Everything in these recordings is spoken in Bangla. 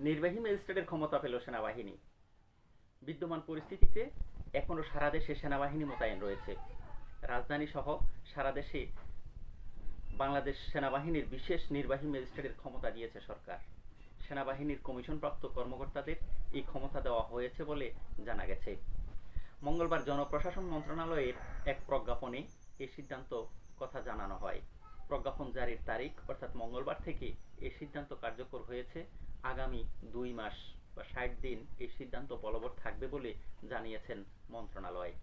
নির্বাহী ম্যাজিস্ট্রেটের ক্ষমতা পেল সেনাবাহিনী। বিদ্যমান পরিস্থিতিতে এখনও সারা দেশে সেনাবাহিনী মোতায়েন রয়েছে। রাজধানী সহ সারা দেশে বাংলাদেশ সেনাবাহিনীর বিশেষ নির্বাহী ম্যাজিস্ট্রেটের ক্ষমতা দিয়েছে সরকার। সেনাবাহিনীর কমিশনপ্রাপ্ত কর্মকর্তাদের এই ক্ষমতা দেওয়া হয়েছে বলে জানা গেছে। মঙ্গলবার জনপ্রশাসন মন্ত্রণালয়ের এক প্রজ্ঞাপনে এই সিদ্ধান্ত কথা জানানো হয়। প্রজ্ঞাপন জারির তারিখ, অর্থাৎ মঙ্গলবার থেকে এই সিদ্ধান্ত কার্যকর হয়েছে। আগামী দুই মাস বা ষাট দিন এই সিদ্ধান্ত বলবৎ থাকবে বলে জানিয়েছেন মন্ত্রণালয়।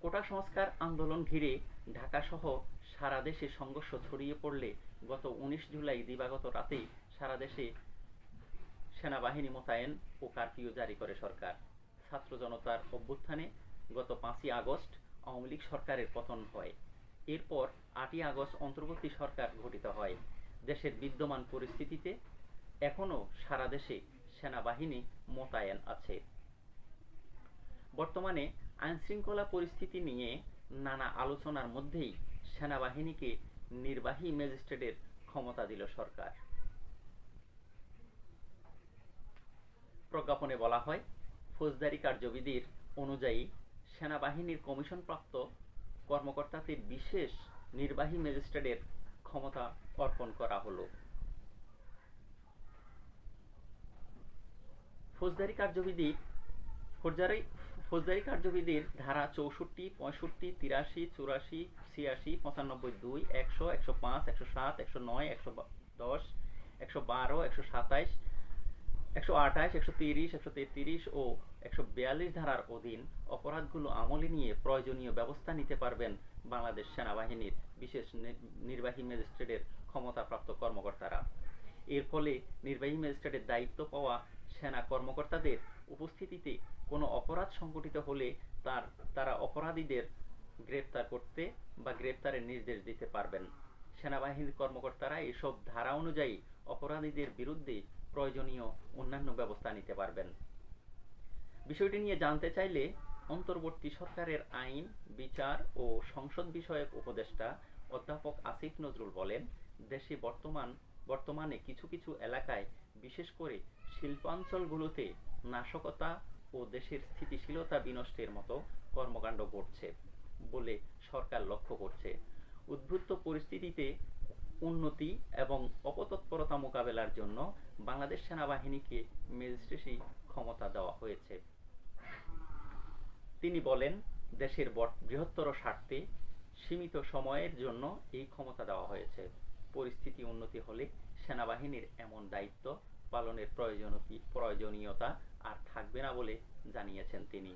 কোটা সংস্কার আন্দোলন ঘিরে ঢাকা সহ সারা দেশে সংঘর্ষ ছড়িয়ে পড়লে গত উনিশ জুলাই দিবাগত রাতে সারা দেশে সেনাবাহিনী মোতায়েন ও কারফিউ জারি করে সরকার। ছাত্র জনতার অভ্যুত্থানে গত পাঁচই আগস্ট আওয়ামী লীগ সরকারের পতন হয়। এরপর আটই আগস্ট অন্তর্বর্তী সরকার গঠিত হয়। দেশের বিদ্যমান পরিস্থিতিতে এখনও সারা দেশে সেনাবাহিনী মোতায়েন আছে। বর্তমানে আইনশৃঙ্খলা পরিস্থিতি নিয়ে নানা আলোচনার মধ্যেই সেনাবাহিনীকে নির্বাহী ম্যাজিস্ট্রেটের ক্ষমতা দিল সরকার। প্রজ্ঞাপনে বলা হয়, ফৌজদারি কার্যবিধির অনুযায়ী সেনাবাহিনীর কমিশনপ্রাপ্ত কর্মকর্তাদের বিশেষ নির্বাহী ম্যাজিস্ট্রেটের ক্ষমতা অর্পণ করা হলো। ফৌজদারি কার্যবিধি, ফৌজদারি ফৌজদারি কার্যবিধির ধারা চৌষট্টি, পঁয়ষট্টি, তিরাশি, চুরাশি, ছিয়াশি, পঁচানব্বই দুই, একশো একশো পাঁচ, একশো সাত, একশো নয়, একশো দশ, একশো বারো, একশো সাতাইশ, একশো আঠাশ, একশো তিরিশ, একশো তেত্রিশ ও একশো বিয়াল্লিশ ধারার অধীন অপরাধগুলো আমলে নিয়ে প্রয়োজনীয় ব্যবস্থা নিতে পারবেন বাংলাদেশ সেনাবাহিনীর বিশেষ নির্বাহী ম্যাজিস্ট্রেটের ক্ষমতাপ্রাপ্ত কর্মকর্তারা। এর ফলে নির্বাহী ম্যাজিস্ট্রেটের দায়িত্ব পাওয়া সেনা কর্মকর্তাদের উপস্থিতিতে কোনো অপরাধ সংঘটিত হলে তার, তারা অপরাধীদের গ্রেপ্তার করতে বা গ্রেপ্তারের নির্দেশ দিতে পারবেন। সেনাবাহিনীর কর্মকর্তারা এসব ধারা অনুযায়ী অপরাধীদের বিরুদ্ধে প্রয়োজনীয় অন্যান্য ব্যবস্থা নিতে পারবেন। বিষয়টি নিয়ে জানতে চাইলে অন্তর্বর্তী সরকারের আইন, বিচার ও সংসদ বিষয়ক উপদেষ্টা অধ্যাপক আসিফ নজরুল বলেন, দেশে বর্তমান, বর্তমানে কিছু কিছু এলাকায় বিশেষ করে শিল্পাঞ্চলগুলোতে নাশকতা ও দেশের স্থিতিশীলতা বিনষ্টের মতো কর্মকাণ্ড ঘটছে বলে সরকার লক্ষ্য করছে। উদ্ভূত পরিস্থিতিতে উন্নতি এবং অপতৎপরতা মোকাবেলার জন্য বাংলাদেশ সেনাবাহিনীকে ম্যাজিস্ট্রেসি ক্ষমতা দেওয়া হয়েছে। তিনি বলেন, দেশের বৃহত্তর স্বার্থে সীমিত সময়ের জন্য এই ক্ষমতা দেওয়া হয়েছে। পরিস্থিতি উন্নতি হলে সেনাবাহিনীর এমন দায়িত্ব পালনের প্রয়োজনীয়তা আর থাকবে না বলে জানিয়েছেন তিনি।